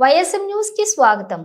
YSM న్యూస్కి స్వాగతం.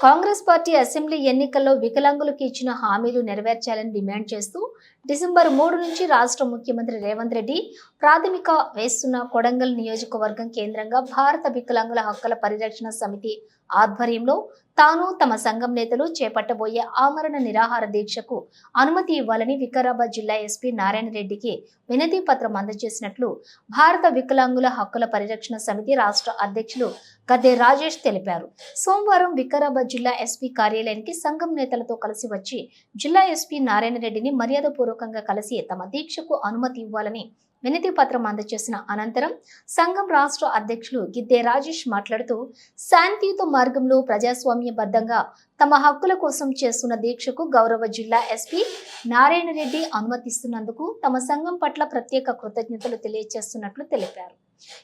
Congress party assembly ఎన్నికల్లో వికలాంగులకు ఇచ్చిన హామీలు నెరవేర్చాలని డిమాండ్ చేస్తూ డిసెంబర్ మూడు నుంచి రాష్ట్ర ముఖ్యమంత్రి రేవంత్ రెడ్డి ప్రాథమిక వేస్తున్న కొడంగల్ నియోజకవర్గం కేంద్రంగా భారత వికలాంగుల హక్కుల పరిరక్షణ సమితి ఆధ్వర్యంలో తాను తమ సంఘం నేతలు చేపట్టబోయే ఆమరణ నిరాహార దీక్షకు అనుమతి ఇవ్వాలని వికారాబాద్ జిల్లా ఎస్పీ నారాయణ రెడ్డికి వినతి పత్రం అందజేసినట్లు భారత వికలాంగుల హక్కుల పరిరక్షణ సమితి రాష్ట్ర అధ్యక్షులు గద్దె రాజేష్ తెలిపారు. సోమవారం వికారాబాద్ జిల్లా ఎస్పీ కార్యాలయానికి సంఘం నేతలతో కలిసి వచ్చి జిల్లా ఎస్పీ నారాయణ రెడ్డిని మర్యాద మర్యాదపూర్వకంగా కలిసి తమ దీక్షకు అనుమతి ఇవ్వాలని వినతి పత్రం అందజేసిన అనంతరం సంఘం రాష్ట్ర అధ్యక్షులు గిద్దే రాజేష్ మాట్లాడుతూ శాంతియుత మార్గంలో ప్రజాస్వామ్యబద్ధంగా తమ హక్కుల కోసం చేస్తున్న దీక్షకు గౌరవ జిల్లా ఎస్పీ నారాయణ రెడ్డి అనుమతిస్తున్నందుకు తమ సంఘం పట్ల ప్రత్యేక కృతజ్ఞతలు తెలియజేస్తున్నట్లు తెలిపారు.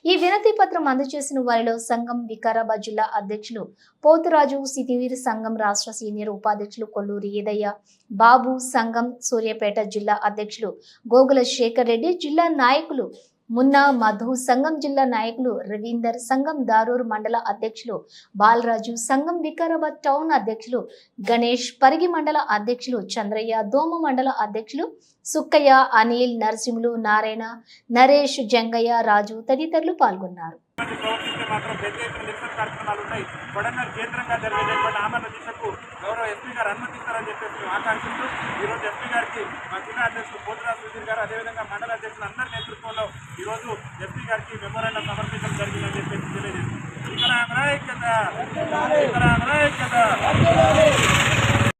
ఈ వినతి పత్రం అందజేసిన వారిలో సంఘం వికారాబాద్ జిల్లా అధ్యక్షులు పోతురాజు సితివీర్ సంఘం రాష్ట్ర సీనియర్ ఉపాధ్యక్షులు కొల్లూరి ఏదయ్య బాబు సంఘం సూర్యాపేట జిల్లా అధ్యక్షులు గోగుల శేఖర్ రెడ్డి జిల్లా నాయకులు మున్నా మధు సంఘం జిల్లా నాయకులు రవీందర్ సంఘం దారూర్ మండల అధ్యక్షులు బాలరాజు సంఘం వికారాబాద్ టౌన్ అధ్యక్షులు గణేష్ పరిగి మండల అధ్యక్షులు చంద్రయ్య దోమ మండల అధ్యక్షులు సుక్కయ్య అనిల్ నరసింహులు నారాయణ నరేష్ జంగయ్య రాజు తదితరులు పాల్గొన్నారు. ప్రవర్తిస్తే మాత్రం పెద్ద ఎత్తున నిరసన కార్యక్రమాలు ఉన్నాయి కొడంగల్ కేంద్రంగా జరిగేటటువంటి ఆమరణ దీక్షకు గౌరవ ఎస్పీ గారు అనుమతిస్తారని చెప్పేసి మేము ఆకాంక్షిస్తూ ఈరోజు ఎస్పీ గారికి మా జిల్లా అధ్యక్షులు పోతురాజు సుధీర్ గారు అదేవిధంగా మండల అధ్యక్షులు అందరి నేతృత్వంలో ఈరోజు ఎస్పీ గారికి మెమోరాండం సమర్పించడం జరిగిందని చెప్పేసి తెలియజేస్తుంది ఇక్కడ ఐక్యత ఇక్కడ ఐక్యత